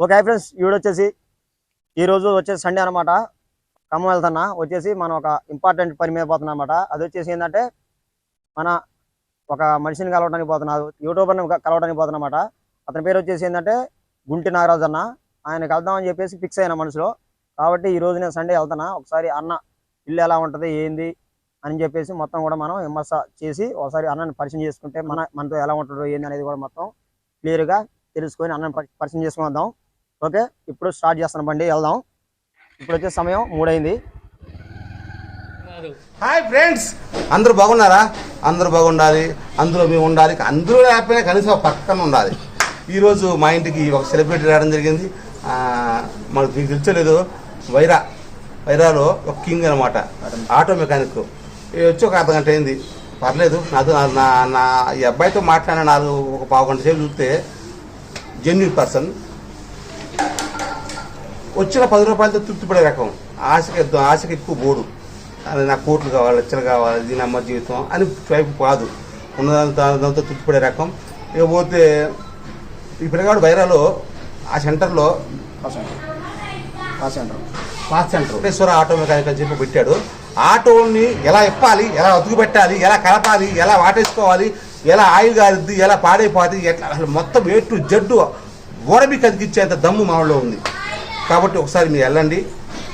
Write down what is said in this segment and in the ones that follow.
Okay friends. ఈవిడ వచ్చేసి ఈ రోజు వచ్చేసి సండే అనమాట ఖమ్మం వెళ్తున్నా. వచ్చేసి మనం ఒక ఇంపార్టెంట్ పని మీద పోతున్నా అనమాట అది వచ్చేసి ఏంటంటే మన ఒక మనిషిని కలవడానికి పోతున్నారు యూట్యూబర్ని కలవడానికి పోతున్నమాట అతని పేరు వచ్చేసి ఏంటంటే గుంటి నాగరాజు అన్న. ఆయన కలుద్దామని చెప్పేసి ఫిక్స్ అయిన మనసులో కాబట్టి ఈ రోజు నేను సండే వెళ్తున్నా. ఒకసారి అన్న ఇల్లు ఎలా ఉంటుంది ఏంది అని చెప్పేసి మొత్తం కూడా మనం విమర్శ చేసి ఒకసారి అన్నని పరిచయం చేసుకుంటే మన మనతో ఎలా ఉంటాడో ఏంది అనేది కూడా మొత్తం క్లియర్గా తెలుసుకొని అన్నని పరిచయం చేసుకుందాం ఓకే ఇప్పుడు స్టార్ట్ చేస్తాను బండి వెళ్దాం. ఇప్పుడు వచ్చే సమయం మూడైంది. Hi friends. అందరూ బాగున్నారా? అందరూ బాగుండాలి. అందులో మేము ఉండాలి. అందరూ లేకపోయినా కనీసం పక్కన ఉండాలి. ఈరోజు మా ఇంటికి ఒక సెలబ్రిటీ రావడం జరిగింది. మనకు మీకు తెలిసలేదు. వైరా వైరాలో ఒక కింగ్ అనమాట ఆటో మెకానిక్. వచ్చి ఒక అర్ధ గంట అయింది. పర్లేదు నాతో నా- నా నా ఈ అబ్బాయితో మాట్లాడిన నాలుగు ఒక పావు గంట సేపు చూస్తే జెన్యున్ పర్సన్ వచ్చిన పది రూపాయలతో తృప్తిపడే రకం. ఆశకి ఆశకి ఎక్కువ బోడు. అది నా కోట్లు కావాలి లక్షలు కావాలి ఇది నమ్మ జీవితం అని వైపు కాదు. ఉన్నదంతా దాంతో తృప్తిపడే రకం. ఇకపోతే ఈ పిల్లగాడు బైరాలో ఆ సెంటర్లో pass centre. Venkateswara auto mechanic అని చెప్పి పెట్టాడు. ఆటోని ఎలా ఇప్పాలి ఎలా అతుకు పెట్టాలి ఎలా కలపాలి ఎలా వాటేసుకోవాలి ఎలా ఆయిల్ గారిద్ది ఎలా పాడైపోతుంది ఎట్లా అసలు మొత్తం ఏ టు జడ్డు ఓడబి కదికిచ్చేంత దమ్ము మామూలులో ఉంది. కాబట్టి ఒకసారి మీరు వెళ్ళండి.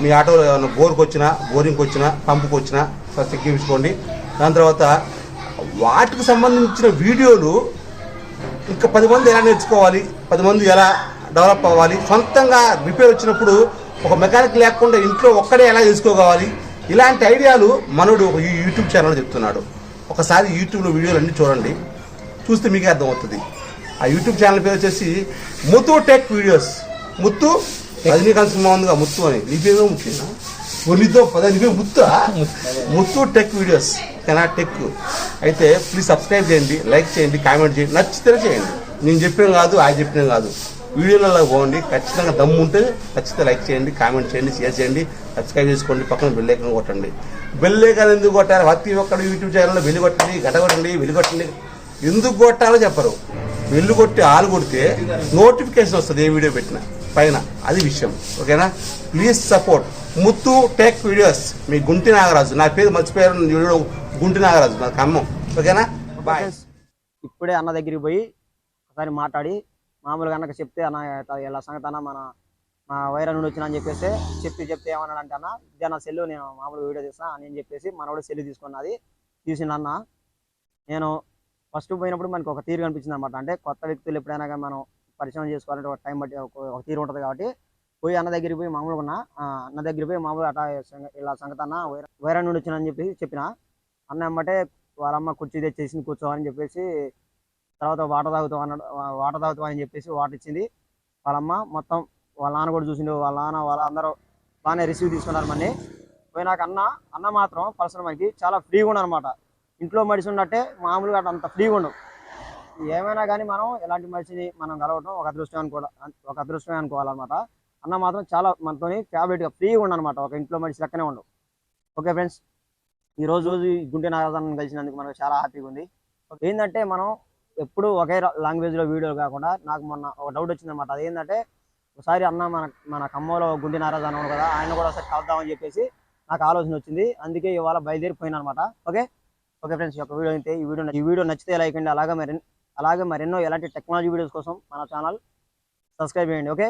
మీ ఆటోలో ఏమైనా బోర్కి వచ్చినా బోరింగ్కి వచ్చినా పంపుకి వచ్చినా ఫస్ట్ ఎక్కించుకోండి దాని తర్వాత వాటికి సంబంధించిన వీడియోలు ఇంకా పది మంది ఎలా నేర్చుకోవాలి పది మంది ఎలా డెవలప్ అవ్వాలి సొంతంగా రిపేర్ వచ్చినప్పుడు ఒక మెకానిక్ లేకుండా ఇంట్లో ఒక్కడే ఎలా చేసుకోవాలి ఇలాంటి ఐడియాలు మనోడు ఒక యూట్యూబ్ ఛానల్ చెప్తున్నాడు. ఒకసారి యూట్యూబ్లో వీడియోలు అన్నీ చూడండి. చూస్తే మీకే అర్థమవుతుంది. ఆ యూట్యూబ్ ఛానల్ పేరు వచ్చేసి Muthu tech videos. Muthu Rajinikanth cinema ఉందిగా ముత్తు అని. నీ ముత్తేనా ఒలితో పద నీ Muthu? Muthu tech videos. కెనా tech. అయితే ప్లీజ్ సబ్స్క్రైబ్ చేయండి లైక్ చేయండి కామెంట్ చేయండి. నచ్చితే చేయండి. నేను చెప్పిన కాదు ఆయన చెప్పిన కాదు. వీడియోలలో పోండి ఖచ్చితంగా దమ్ము ఉంటే ఖచ్చితంగా లైక్ చేయండి కామెంట్ చేయండి షేర్ చేయండి సబ్స్క్రైబ్ చేసుకోండి పక్కన బెల్ కొట్టండి. బెల్ ఎందుకు కొట్టారు ప్రతి ఒక్కడు యూట్యూబ్ ఛానల్లో వెల్లి కొట్టండి గట కొట్టండి వెల్లి కొట్టండి. ఎందుకు కొట్టాలో చెప్పరు. వెల్లు కొట్టి ఆలు కొడితే నోటిఫికేషన్ వస్తుంది ఏ వీడియో పెట్టినా. పైన. అది విషయం. ఓకేనా? Please support Muthu tech videos. మీ గుంటి నాగరాజు. నా పేరు మర్చిపోయారు వీడియో గుంటి నాగరాజు నా ఖమ్మం. ఓకేనా? బాయ్ ఇప్పుడే అన్న దగ్గరికి పోయి ఒకసారి మాట్లాడి మామూలుగా అన్నకు చెప్తే అన్న ఇట్లా ఇలా సంగతి అన్న మన మా వైరా నుండి వచ్చినా అని చెప్పేసి చెప్పి చెప్తే ఏమన్నాడు అంటే అన్న ఇదే నా సెల్లు నేను మామూలుగా వీడియో తీసిన అని చెప్పేసి మనోడు సెల్లు తీసుకున్నది తీసిన అన్న. నేను ఫస్ట్ పోయినప్పుడు మనకు ఒక తీరు కనిపించింది అనమాట అంటే కొత్త వ్యక్తులు ఎప్పుడైనా కానీ మనం పరిచయం చేసుకోవాలంటే ఒక టైం బట్టి ఒక తీరు ఉంటుంది కాబట్టి పోయి అన్న దగ్గరికి పోయి మామూలుగా ఉన్నా అన్న దగ్గరికి పోయి మామూలుగా అటా సంగ- ఇలా సంగతి అన్న వైరా నుండి వచ్చినా అని చెప్పేసి చెప్పిన. అన్న ఎమ్మటే వాళ్ళమ్మ కుర్చీ తెచ్చేసింది కూర్చోవాలని చెప్పేసి తర్వాత వాటర్ తాగుతాం అన్నాడు. వాటర్ తాగుతాం అని చెప్పేసి వాటర్ ఇచ్చింది. వాళ్ళమ్మ మొత్తం వాళ్ళ నాన్న కూడా చూసిండు. వాళ్ళ నాన్న వాళ్ళ అందరూ బాగానే రిసీవ్ తీసుకున్నారు మళ్ళీ. పోయి నాకు అన్న అన్న మాత్రం పర్సనల్ మనకి చాలా ఫ్రీగా ఉండనమాట ఇంట్లో మడిసి ఉన్నట్టే మామూలుగా అంత ఫ్రీగా ఉండవు ఏమైనా కానీ మనం ఎలాంటి మనిషిని మనం కలవటం ఒక అదృష్టం అనుకో ఒక అదృష్టమే అనుకోవాలన్నమాట. అన్న మాత్రం చాలా మనతోని ఫేవరెట్గా ఫ్రీగా ఉండనమాట ఒక ఇంట్లో మనిషి లెక్కనే ఉండవు ఓకే ఫ్రెండ్స్? ఈ రోజు ఈ గుంటె నాగరాజన్ కలిసినందుకు మనకు చాలా హ్యాపీగా ఉంది. ఏంటంటే మనం ఎప్పుడు ఒకే లాంగ్వేజ్లో వీడియోలు కాకుండా నాకు మొన్న ఒక డౌట్ వచ్చిందనమాట అదేంటంటే ఒకసారి అన్న మన మన ఖమ్మంలో గుండె నారాజన్ ఉన్నాడు కదా ఆయన కూడా ఒకసారి కలుద్దామని చెప్పేసి నాకు ఆలోచన వచ్చింది. అందుకే ఇవాళ బయలుదేరిపోయినా అనమాట ఓకే? ఓకే ఫ్రెండ్స్ ఈ యొక్క వీడియో అయితే ఈ వీడియో ఈ వీడియో నచ్చితే లైక్ అండి అలాగే మరి అలాగే మరెన్నో ఎలాంటి టెక్నాలజీ వీడియోస్ కోసం మన ఛానల్ సబ్స్క్రైబ్ చేయండి ఓకే